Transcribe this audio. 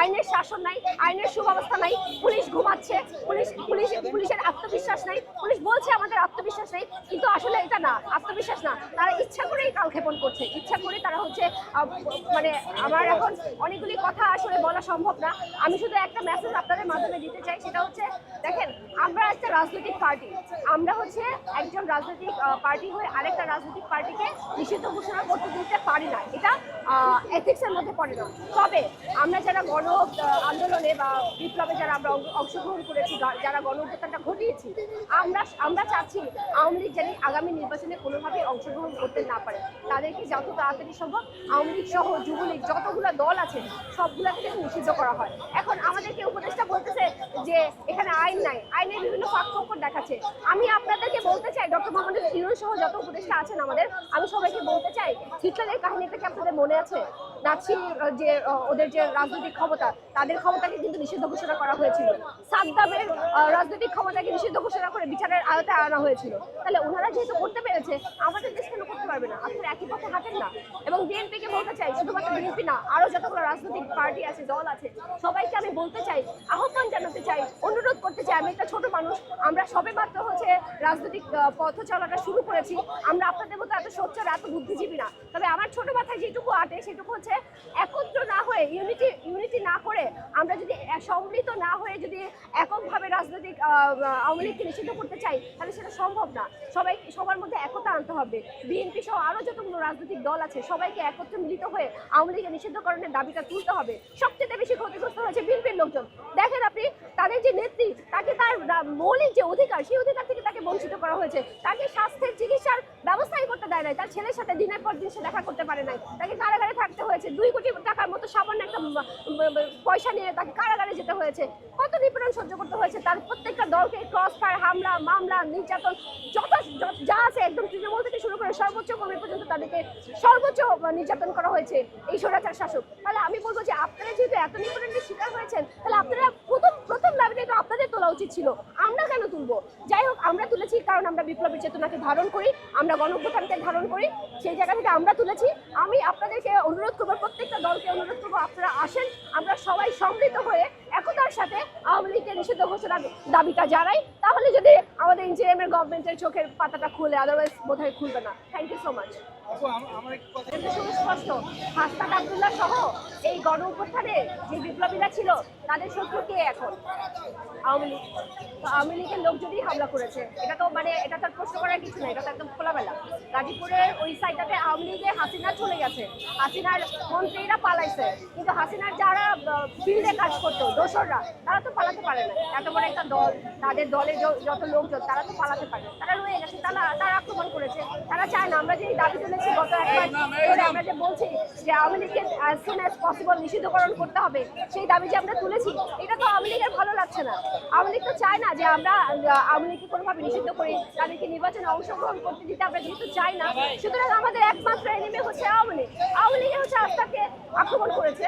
আইনের শাসন নাই, আইনের সুব্যবস্থা নাই, পুলিশ ঘুমাচ্ছে, পুলিশ পুলিশ, পুলিশের আত্মবিশ্বাস নাই, পুলিশ বলছে আমাদের আত্মবিশ্বাস নেই, কিন্তু আসলে এটা না, আত্মবিশ্বাস না। তারা ইচ্ছা করেই কালক্ষেপণ করছে, ইচ্ছা করে তারা হচ্ছে মানে আমার এখন অনেকগুলি কথা আসলে বলা সম্ভব না। আমি শুধু একটা মেসেজ আপনাদের মাধ্যমে দিতে চাই, সেটা হচ্ছে, দেখেন, আমরা একটা রাজনৈতিক পার্টি, আমরা হচ্ছে একজন রাজনৈতিক পার্টি হয়ে আরেকটা রাজনৈতিক পার্টিকে নিষিদ্ধ ঘোষণা করতে দিতে পারি না। এথিক্সের মধ্যে পড়ে না তবে আমরা যারা গণ আন্দোলনে বা বিপ্লবে যারা আমরা অংশগ্রহণ করেছি যারা গণ অভ্যুত্থানটা ঘটিয়েছি, আমরা আমরা চাচ্ছি আওয়ামী লীগ যেন আগামী নির্বাচনে কোনোভাবেই অংশগ্রহণ করতে না পারে। তাদেরকে যত তাড়াতাড়ি সম্ভব আওয়ামী লীগ সহ যুবলীগ যতগুলো দল আছে যেন নিষিদ্ধ করা হয়। এখন আমাদেরকে উপদেষ্টা বলতেছে যে এখানে আইন নাই। আইনের বিভিন্ন ফাঁকফোকর দেখাচ্ছে। আমি আপনাদেরকে বলতে চাই, ডক্টর মোহাম্মদ ইউনুস সহ যত উপদেষ্টা আছেন আমাদের, আমি সবাইকে বলতে চাই হিটলারের কাহিনীটা কি আপনাদের মনে আছে? নাচি যে ওদের যে রাজনৈতিক ক্ষমতা, তাদের ক্ষমতাকে কিন্তু নিষিদ্ধ ঘোষণা করা হয়েছিল। সাদ্দামের রাজনৈতিক ক্ষমতাকে নিষিদ্ধ ঘোষণা করে বিচারের আয়তায় আনা হয়েছিল। তাহলে ওনারা যেহেতু করতে পেরেছে, আমাদের দেশ কেন করতে পারবে না? আপনারা একই পথে হাঁটেন না। এবং বিএনপিকে বলতে চাই, শুধুমাত্র বিএনপি না, আরও যতগুলো রাজনৈতিক পার্টি আছে, দল আছে, সবাইকে আমি বলতে চাই, আহ্বান জানাতে চাই, অনুরোধ করতে চাই আমি একটা ছোট মানুষ। আমরা সবে মাত্র হচ্ছে রাজনৈতিক পথ চলাটা শুরু করেছি। আমরা আপনাদের মতো এত সোচ্চার এত বুদ্ধিজীবী না। তবে আমার ছোট মাথায় যেটুকু আটে, সেটুকু হচ্ছে একত্র না হয়ে ইউনিটি ইউনিটি না করে আমরা যদি সম্মিলিত না হয়ে যদি এককভাবে রাজনৈতিক আওয়ামী লীগকে নিষিদ্ধ করতে চাই, তাহলে সেটা সম্ভব না। সবাই, সবার মধ্যে একতা আনতে হবে। বিএনপি সহ আরও যতগুলো রাজনৈতিক দল আছে, সবাইকে একত্রে মিলিত হয়ে আওয়ামী লীগের নিষিদ্ধকরণের দাবিটা তুলতে হবে। সবচেয়ে বেশি ক্ষতিগ্রস্ত হয়েছে বিএনপির লোকজন দেখেন আপনি তাদের যে নেত্রী তাকে তার রা- মৌলিক যে অধিকার সেই অধিকার থেকে তাকে বঞ্চিত করা হয়েছে। তাকে স্বাস্থ্যের চিকিৎসার ব্যবস্থাই করতে দেয় নাই। তার ছেলের সাথে দিনের পর দিন সে দেখা করতে পারে নাই। তাকে কারাগারে থাকতে হয়েছে। দুই কোটি টাকার মতো সামান্য একটা পয়সা নিয়ে তাকে কারাগারে যেতে হয়েছে। কত নিপীড়ন সহ্য করতে হয়েছে তার প্রত্যেকটা দলকে ক্রস ফায়ার হামলা, মামলা, নির্যাতন, যত যা আছে একদম তৃণমূল থেকে শুরু করে সর্বোচ্চ কর্মী পর্যন্ত তাদেরকে সর্বোচ্চ নির্যাতন করা হয়েছে এই স্বৈরাচার শাসক। তাহলে আমি বলব যে আপনারা যেহেতু এত নিপীড়নের শিকার হয়েছেন, তাহলে আপনারা প্রথম প্রথম দাবিটা তো তোলা উচিত ছিল। আমরা কেন তুলবো? যাই হোক, আমরা তুলেছি কারণ আমরা বিপ্লবের চেতনাকে ধারণ করি, আমরা গণপ্রধানকে ধারণ করি, সেই জায়গা থেকে আমরা তুলেছি। আমি আপনাদেরকে অনুরোধ করব, প্রত্যেকটা দলকে অনুরোধ করব, আপনারা আসেন, আমরা সবাই সম্মিলিত হয়ে একতার সাথে আওয়ামী লীগের নিষিদ্ধ ঘোষণার দাবিটা জানাই তাহলে যদি আমাদের ইঞ্জিনিয়ার গভর্নমেন্টের চোখের পাতাটা খুলে আদারওয়াইজ বোধহয় খুলবে না। থ্যাংক ইউ সো মাচ সুস্পষ্ট আবদুল্লাহ সহ এই গণ অভ্যুত্থানে যে বিপ্লবীরা ছিল তাদের শত্রু কে এখন? আওয়ামী লীগ। আওয়ামী লীগের লোক যদি হামলা করেছে এটা তো মানে এটা প্রশ্ন করার কিছু না এটা তো একদম খোলামেলা। গাজীপুরের ওই সাইডটাতে আওয়ামী লীগে হাসিনা চলে গেছে। হাসিনার মন্ত্রীরা পালাইছে। কিন্তু হাসিনার যারা ফিল্ডে কাজ করতো দোসররা তারা তো পালাতে পারে না। এত বড় একটা দল তাদের দলের যত লোকজন তারা তো পালাতে পারে। তারা রয়ে গেছে তারা তারা আক্রমণ করেছে। তারা চায় না আমরা যে দাবি তুলেছি গত এক মাস ধরে আমরা যে বলছি যে আওয়ামী লীগকে অ্যাজ সুন অ্যাজ পসিবল নিষিদ্ধকরণ করতে হবে সেই দাবি যে আমরা তুলেছি এটা তো আওয়ামী লীগের ভালো লাগছে না। আওয়ামী লীগ তো চায় না যে আমরা আওয়ামী লীগকে কোনোভাবে নিষিদ্ধ করি তাদেরকে নির্বাচনে অংশগ্রহণ করতে দিতে আমরা যেহেতু চাই না সুতরাং আমাদের একমাত্র এনিমি হচ্ছে আওয়ামী লীগ। আওয়ামী লীগের হচ্ছে আস্তাকে আক্রমণ করেছে।